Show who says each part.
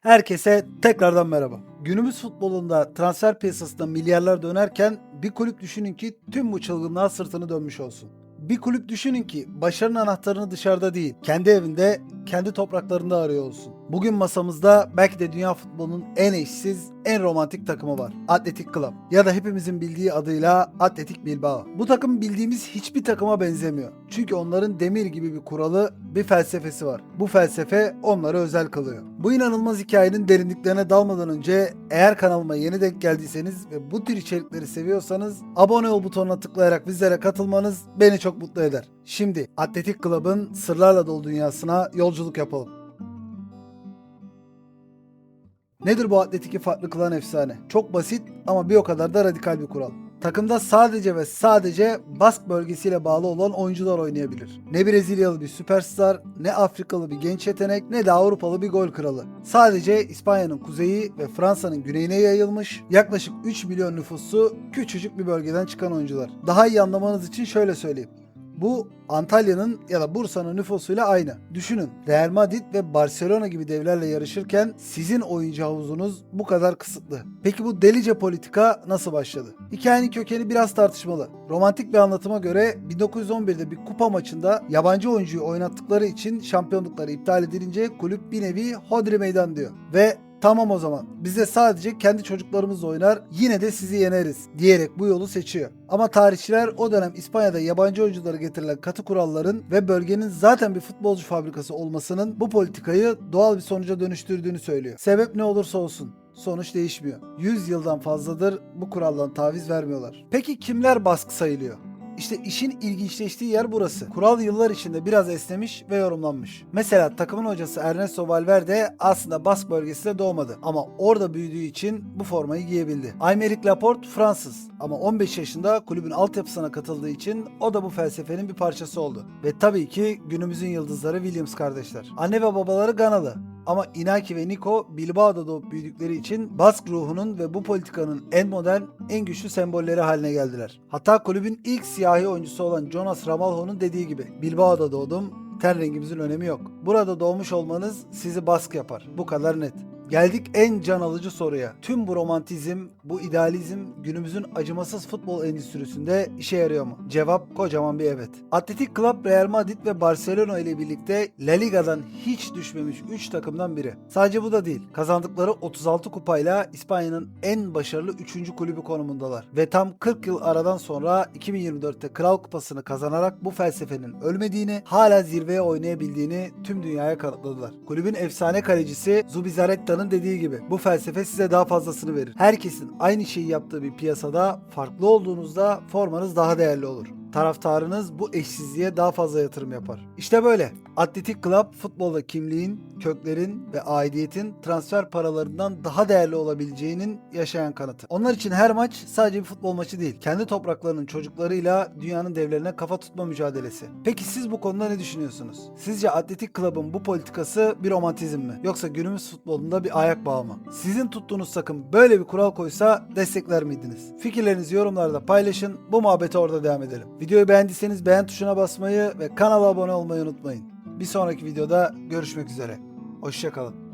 Speaker 1: Herkese tekrardan merhaba. Günümüz futbolunda transfer piyasasında milyarlar dönerken bir kulüp düşünün ki tüm bu çılgınlığa sırtını dönmüş olsun. Bir kulüp düşünün ki başarının anahtarını dışarıda değil, kendi evinde, kendi topraklarında arıyor olsun. Bugün masamızda belki de dünya futbolunun en eşsiz, en romantik takımı var. Atletik Club ya da hepimizin bildiği adıyla Atletik Bilbao. Bu takım bildiğimiz hiçbir takıma benzemiyor. Çünkü onların demir gibi bir kuralı, bir felsefesi var. Bu felsefe onları özel kılıyor. Bu inanılmaz hikayenin derinliklerine dalmadan önce eğer kanalıma yeni denk geldiyseniz ve bu tür içerikleri seviyorsanız abone ol butonuna tıklayarak bizlere katılmanız beni çok mutlu eder. Şimdi Atletik Club'ın sırlarla dolu dünyasına yolculuk yapalım. Nedir bu atletiki farklı kılan efsane? Çok basit ama bir o kadar da radikal bir kural. Takımda sadece ve sadece Bask bölgesiyle bağlı olan oyuncular oynayabilir. Ne Brezilyalı bir süperstar, ne Afrikalı bir genç yetenek, ne de Avrupalı bir gol kralı. Sadece İspanya'nın kuzeyi ve Fransa'nın güneyine yayılmış, yaklaşık 3 milyon nüfuslu küçücük bir bölgeden çıkan oyuncular. Daha iyi anlamanız için şöyle söyleyeyim. Bu Antalya'nın ya da Bursa'nın nüfusuyla aynı. Düşünün Real Madrid ve Barcelona gibi devlerle yarışırken sizin oyuncu havuzunuz bu kadar kısıtlı. Peki bu delice politika nasıl başladı? Hikayenin kökeni biraz tartışmalı. Romantik bir anlatıma göre 1911'de bir kupa maçında yabancı oyuncuyu oynattıkları için şampiyonlukları iptal edilince kulüp bir nevi hodri meydan diyor. Ve Tamam o zaman. Biz de sadece kendi çocuklarımızla oynar, yine de sizi yeneriz diyerek bu yolu seçiyor. Ama tarihçiler o dönem İspanya'da yabancı oyunculara getirilen katı kuralların ve bölgenin zaten bir futbolcu fabrikası olmasının bu politikayı doğal bir sonuca dönüştürdüğünü söylüyor. Sebep ne olursa olsun sonuç değişmiyor. 100 yıldan fazladır bu kuraldan taviz vermiyorlar. Peki kimler baskı sayılıyor? İşte işin ilginçleştiği yer burası. Kural yıllar içinde biraz esnemiş ve yorumlanmış. Mesela takımın hocası Ernesto Valverde aslında Bask bölgesinde doğmadı ama orada büyüdüğü için bu formayı giyebildi. Aymeric Laporte Fransız ama 15 yaşında kulübün altyapısına katıldığı için o da bu felsefenin bir parçası oldu. Ve tabii ki günümüzün yıldızları Williams kardeşler. Anne ve babaları Ganalı ama Inaki ve Nico Bilbao'da doğup büyüdükleri için Bask ruhunun ve bu politikanın en modern, en güçlü sembolleri haline geldiler. Hatta kulübün ilk siyahi oyuncusu olan Jonas Ramalho'nun dediği gibi Bilbao'da doğdum, ten rengimizin önemi yok. Burada doğmuş olmanız sizi Bask yapar. Bu kadar net. Geldik en can alıcı soruya. Tüm bu romantizm, bu idealizm günümüzün acımasız futbol endüstrisinde işe yarıyor mu? Cevap kocaman bir evet. Atletik Club Real Madrid ve Barcelona ile birlikte La Liga'dan hiç düşmemiş 3 takımdan biri. Sadece bu da değil. Kazandıkları 36 kupayla İspanya'nın en başarılı 3. kulübü konumundalar. Ve tam 40 yıl aradan sonra 2024'te Kral Kupası'nı kazanarak bu felsefenin ölmediğini, hala zirveye oynayabildiğini tüm dünyaya kanıtladılar. Kulübün efsane kalecisi Zubizaretta'nın dediği gibi bu felsefe size daha fazlasını verir. Herkesin aynı şeyi yaptığı bir piyasada farklı olduğunuzda formanız daha değerli olur. Taraftarınız bu eşsizliğe daha fazla yatırım yapar. İşte böyle. Atletik Club futbolda kimliğin, köklerin ve aidiyetin transfer paralarından daha değerli olabileceğinin yaşayan kanıtı. Onlar için her maç sadece bir futbol maçı değil. Kendi topraklarının çocuklarıyla dünyanın devlerine kafa tutma mücadelesi. Peki siz bu konuda ne düşünüyorsunuz? Sizce Atletik Club'ın bu politikası bir romantizm mi? Yoksa günümüz futbolunda bir ayak bağı mı? Sizin tuttuğunuz takım böyle bir kural koysa destekler miydiniz? Fikirlerinizi yorumlarda paylaşın. Bu muhabbete orada devam edelim. Videoyu beğendiyseniz beğen tuşuna basmayı ve kanala abone olmayı unutmayın. Bir sonraki videoda görüşmek üzere. Hoşçakalın.